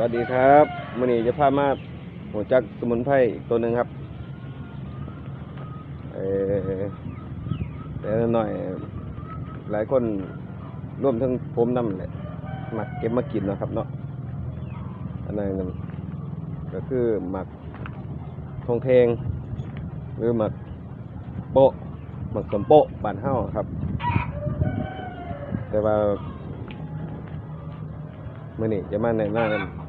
วัสดีครับมื่อนี้จะพามาหัวจักสมุนไพรตัวหนึ่งครับเออแต่หน่อย หลายคนร่วมทั้งผมนำแหละหมาเก็บมากินนะครับเนาะอันนั้นก็คือหมักทงเทง หรือหมักโปะหมักสมโปะบานเฮ้าครับ แต่ว่ามื่อนี้จะมาในหน้า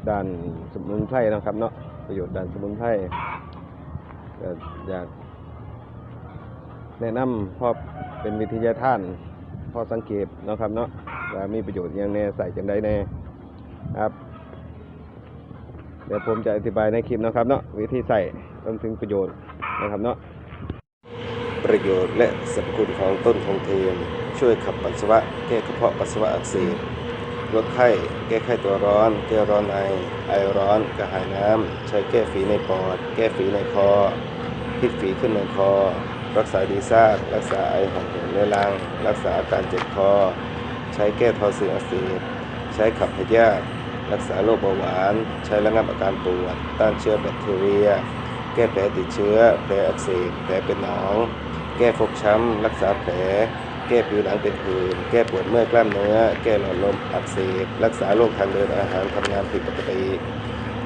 ด้านสมุนไพรนะครับ เนาะประโยชน์ด้านสมุนไพรอยากแนะนำพราะเป็นวิทยาท่าน พอสังเกตนะครับเนาะว่ามีประโยชน์อย่างแน่ใส่จังได้แน่ครับเดี๋ยวผมจะอธิบายในคลิปนะครับเนาะวิธีใส่รวมถึงประโยชน์นะครับเนาะประโยชน์และสรรพคุณของต้นทองเทียมช่วยขับปัสสาวะแก้กระเพาะปัสสาวะอักเสบ ลดไข้ แก้ไข้ตัวร้อน แก้ร้อนในไอร้อน กระหายน้ำ ใช้แก้ฝีในปอด แก้ฝีในคอพิษฝีขึ้นในคอ รักษาดีซ่ากรักษาไอหอบหืดเรื้อรัง รักษาอาการเจ็บคอ ใช้แก้ทอเสื่อมอักเสบ ใช้ขับพยาธิรักษาโรคเบาหวาน ใช้ระงับอาการปวด ต้านเชื้อแบคทีเรีย แก้แผลติดเชื้อ แผลอักเสบ แผลเป็นหนอง แก้ฟกช้ำ รักษาแผล แก้ผิวหนังเป็นผื่นแก้ปวดเมื่อยกล้ามเนื้อ แก้หลอดลมอักเสบ รักษาโรคทางเดินอาหารทำงานผิดปกติ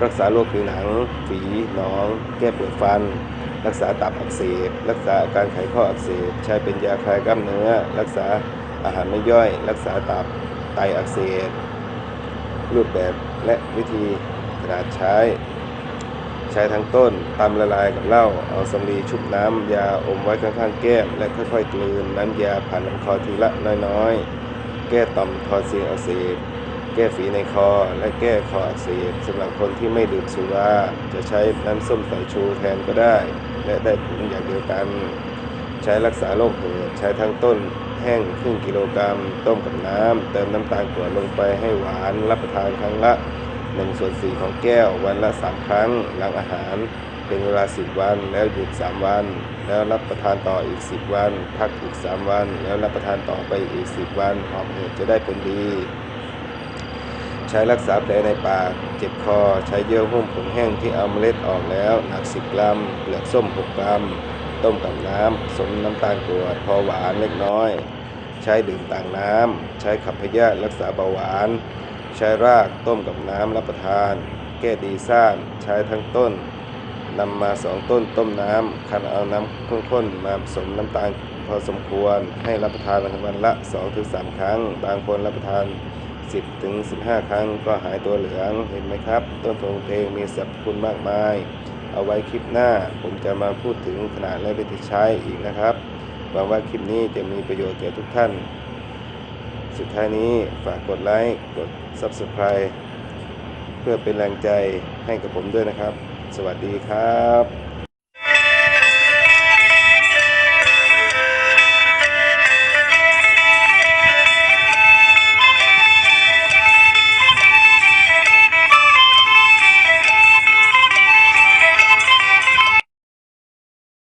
รักษาโรคผิวหนัง ฝีหนอง แก้ปวดฟัน รักษาตับอักเสบ รักษาอาการไขข้ออักเสบ ใช้เป็นยาคลายกล้ามเนื้อ รักษาอาหารไม่ย่อย รักษาตับไตอักเสบ รูปแบบและวิธีขนาดใช้ ใช้ทั้งต้นตำละลายกับเหล้าเอาสำลีชุบน้ำยาอมไว้ข้างๆแก้ม และค่อยๆกลืนน้ำยาผ่านลำคอทีละน้อยๆ แก้ต่อมทอนซิลอักเสบแก้ฝีในคอและแก้คออักเสบสำหรับคนที่ไม่ดื่มสุราจะใช้น้ำส้มสายชูแทนก็ได้ และได้ผลอย่างเดียวกัน ใช้รักษาโรคเหืดใช้ทั้งต้นแห้งครึ่งกิโลกรัม ต้มกับน้ำเติมน้ำตาลกรวดลงไปให้หวานรับประทานครั้งละ 1ส่วน4ของแก้ววันละ 3 ครั้ง หลังอาหารเป็นเวลา 10 วัน แล้วหยุด 3 วัน แล้วรับประทานต่ออีก 10 วัน พักอีก 3 วัน แล้วรับประทานต่อไปอีก 10 วันหอบหืดจะได้ผลดี ใช้รักษาแผลในปาก เจ็บคอ ใช้เยื่อหุ้มผงแห้งที่เอาเมล็ดออกแล้วหนัก 10 กรัมเปลือกส้ม 6 กรัม ต้มกับน้ำผสมน้ำตาลกรวดพอหวานเล็กน้อย ใช้ดื่มต่างน้ำใช้ขับพยาธิรักษาเบาหวาน ใช้รากต้มกับน้ำรับประทาน แก้ดีซ่านใช้ทั้งต้นนำมาสองต้นต้มน้ำคั้นเอาน้ำข้นๆมาผสมน้ำตาลพอสมควรให้รับประทานวันละ 2-3 ครั้ง บางคนรับประทาน 10ถึง15 ครั้งก็หายตัวเหลืองเห็นไหมครับ ต้นโพงเพลงมีสรรพคุณมากมาย เอาไว้คลิปหน้าผมจะมาพูดถึงขนาดและวิธีใช้อีกนะครับหวังว่าคลิปนี้จะมีประโยชน์แก่ทุกท่าน สุดท้ายนี้ฝากกดไลค์กด Subscribe เพื่อเป็นแรงใจให้กับผมด้วยนะครับ สวัสดีครับ